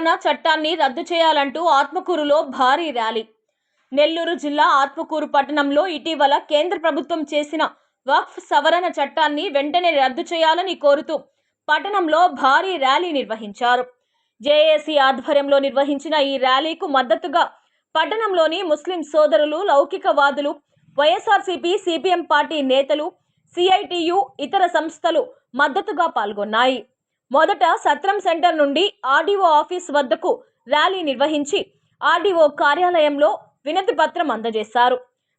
సవరణ చట్టాన్ని రద్దు చేయాలంటూ ఆత్మకూరులో భారీ ర్యాలీ. నెల్లూరు జిల్లా ఆత్మకూరు పట్టణంలో ఇటీవల కేంద్ర ప్రభుత్వం చేసిన వక్ఫ్ సవరణ చట్టాన్ని వెంటనే రద్దు చేయాలని కోరుతూ పట్టణంలో భారీ ర్యాలీ నిర్వహించారు. జేఏసీ ఆధ్వర్యంలో నిర్వహించిన ఈ ర్యాలీకు మద్దతుగా పట్టణంలోని ముస్లిం సోదరులు లౌకికవాదులు వైఎస్ఆర్సీపీ సిపిఎం పార్టీ నేతలు సిఐటియు ఇతర సంస్థలు మద్దతుగా పాల్గొన్నాయి. మొదట సత్రం సెంటర్ నుండి ఆర్డీఓ ఆఫీస్ వద్దకు ర్యాలీ నిర్వహించి ఆర్డీఓ కార్యాలయంలో వినతి పత్రం అందజేశారు.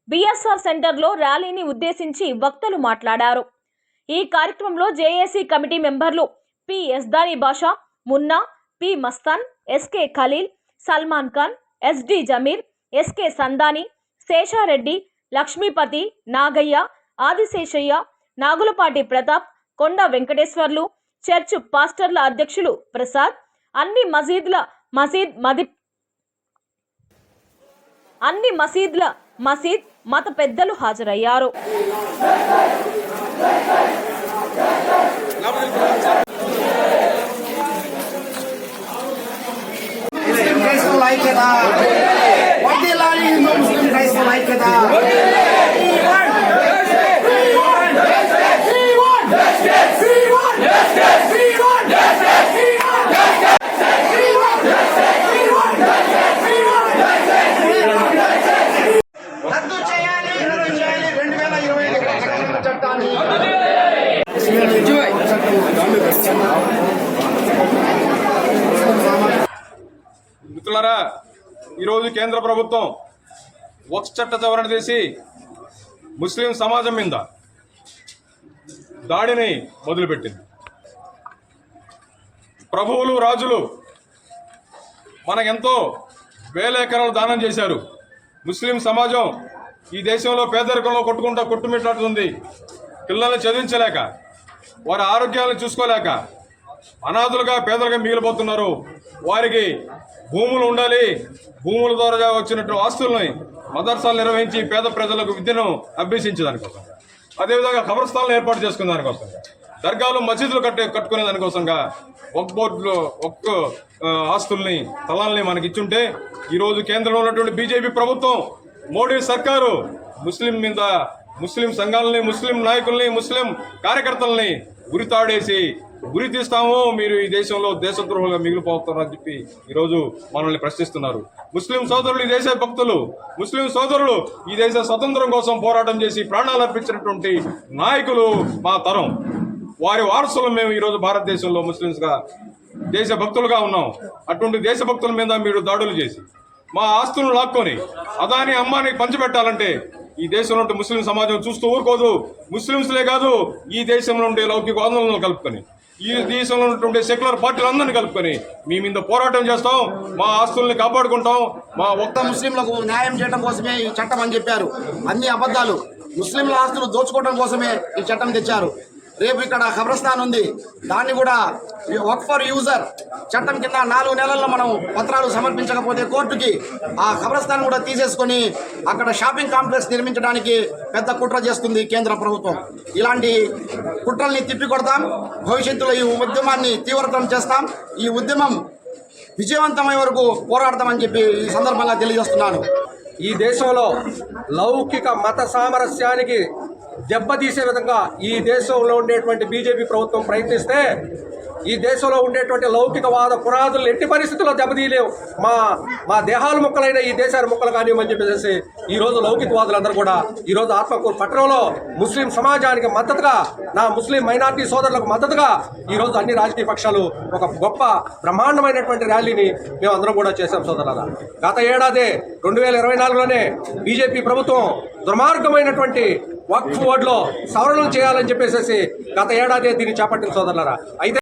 బిఎస్ఆర్ సెంటర్లో ర్యాలీని ఉద్దేశించి వక్తలు మాట్లాడారు. ఈ కార్యక్రమంలో జేఏసీ కమిటీ మెంబర్లు P ఎస్దాని Basha Munna P Mastan S K Khaleel Salman Khan S D Jameer S K Sandani Seshareddy Lakshmipathi Nagaiah Adiseshaiah Nagulapati Pratap Konda Venkateswarlu church పాస్టర్ల అధ్యక్షులు ప్రసాద్ అన్ని మసీద్ల మసీద్ మది అన్ని మసీద్ల మసీద్ మత పెద్దలు హాజరయ్యారు. ఐక్యత. హిందూ ముస్లిం ఐక్యత రద్దు చేయాలి రద్దు చేయాలి రెండు వేల ఇరవై ఐదు చట్టాన్ని మిత్రులారా ఈరోజు కేంద్ర ప్రభుత్వం వక్స్ చట్ట సవరణ చేసి ముస్లిం సమాజం మీద దాడిని మొదలుపెట్టింది. ప్రభువులు రాజులు మనకెంతో వేల ఎకరాలు దానం చేశారు. ముస్లిం సమాజం ఈ దేశంలో పేదరికంలో కొట్టుకుంటా కొట్టుమిట్లాడుతుంది పిల్లల్ని చదివించలేక వారి ఆరోగ్యాలను చూసుకోలేక అనాథులుగా పేదలుగా మిగిలిపోతున్నారు. వారికి భూములు ఉండాలి. భూముల ద్వారా వచ్చినట్టు ఆస్తుల్ని మదర్సాలు నిర్వహించి పేద ప్రజలకు విద్యను అభ్యసించేదానికోసం అదేవిధంగా కబరస్థాలను ఏర్పాటు చేసుకునే దానికోసం దర్గాలు మసీదులు కట్టే కట్టుకునే దానికోసంగా ఒక్క బోర్డులో ఒక్క ఆస్తుల్ని స్థలాల్ని మనకి ఇచ్చుంటే ఈరోజు కేంద్రంలో ఉన్నటువంటి బీజేపీ ప్రభుత్వం మోడీ సర్కారు ముస్లిం మీద ముస్లిం సంఘాలని ముస్లిం నాయకుల్ని ముస్లిం కార్యకర్తల్ని గురితాడేసి గురి తీస్తాము. మీరు ఈ దేశంలో దేశద్రోహులుగా మిగిలిపోతున్నారని చెప్పి ఈరోజు మనల్ని ప్రశ్నిస్తున్నారు. ముస్లిం సోదరులు ఈ దేశ భక్తులు ముస్లిం సోదరులు ఈ దేశ స్వతంత్రం కోసం పోరాటం చేసి ప్రాణాలు అర్పించినటువంటి నాయకులు మా తరం. వారి వారసులు మేము ఈరోజు భారతదేశంలో ముస్లింస్గా దేశ భక్తులుగా ఉన్నాం. అటువంటి దేశభక్తుల మీద మీరు దాడులు చేసి మా ఆస్తులను లాక్కొని అదాని అమ్మాని పంచిపెట్టాలంటే ఈ దేశంలో ఉంటే ముస్లిం సమాజం చూస్తూ ఊరుకోదు. ముస్లింస్లే కాదు ఈ దేశంలో ఉండే లౌకిక ఆందోళనలు కలుపుకొని ఈ దేశంలో ఉన్నటువంటి సెక్యులర్ పార్టీలందరినీ కలుపుకొని మీ మీద పోరాటం చేస్తాం మా ఆస్తుల్ని కాపాడుకుంటాం మా ఒక్క ముస్లింలకు న్యాయం చేయడం కోసమే ఈ చట్టం అని చెప్పారు. అన్ని అబద్ధాలు. ముస్లింల ఆస్తులు దోచుకోవడం కోసమే ఈ చట్టం తెచ్చారు. రేపు ఇక్కడ ఖబరస్థాన్ ఉంది. దాన్ని కూడా వర్క్ ఫర్ యూజర్ చట్టం కింద నాలుగు నెలల్లో మనం పత్రాలు సమర్పించకపోతే కోర్టుకి ఆ ఖబరస్థాన్ కూడా తీసేసుకొని అక్కడ షాపింగ్ కాంప్లెక్స్ నిర్మించడానికి పెద్ద కుట్ర చేస్తుంది కేంద్ర ప్రభుత్వం. ఇలాంటి కుట్రల్ని తిప్పికొడతాం. భవిష్యత్తులో ఈ ఉద్యమాన్ని తీవ్రతరం చేస్తాం. ఈ ఉద్యమం విజయవంతమయ్యే వరకు పోరాడతామని చెప్పి ఈ సందర్భంగా తెలియజేస్తున్నాను. ఈ దేశంలో లౌకిక మత సామరస్యానికి దెబ్బతీసే విధంగా ఈ దేశంలో ఉండేటువంటి బీజేపీ ప్రభుత్వం ప్రయత్నిస్తే ఈ దేశంలో ఉండేటువంటి లౌకికవాద పునాదులు ఎట్టి పరిస్థితుల్లో దెబ్బతీయలేవు. మా మా దేహాలు ముక్కలైన ఈ దేశాల ముక్కలు కానివ్వమని చెప్పేసి ఈ రోజు లౌకికవాదులందరూ కూడా ఈ రోజు ఆత్మకూరు పట్టణంలో ముస్లిం సమాజానికి మద్దతుగా నా ముస్లిం మైనార్టీ సోదరులకు మద్దతుగా ఈ రోజు అన్ని రాజకీయ పక్షాలు ఒక గొప్ప బ్రహ్మాండమైనటువంటి ర్యాలీని మేము అందరం కూడా చేశాం సోదరులారా. గత ఏడాది రెండు వేల ఇరవై నాలుగులోనే బీజేపీ ప్రభుత్వం దుర్మార్గమైనటువంటి వక్ఫ్ బోర్డులో సవరణలు చేయాలని చెప్పేసి గత ఏడాది దీన్ని చేపట్టిన సోదరులరా. అయితే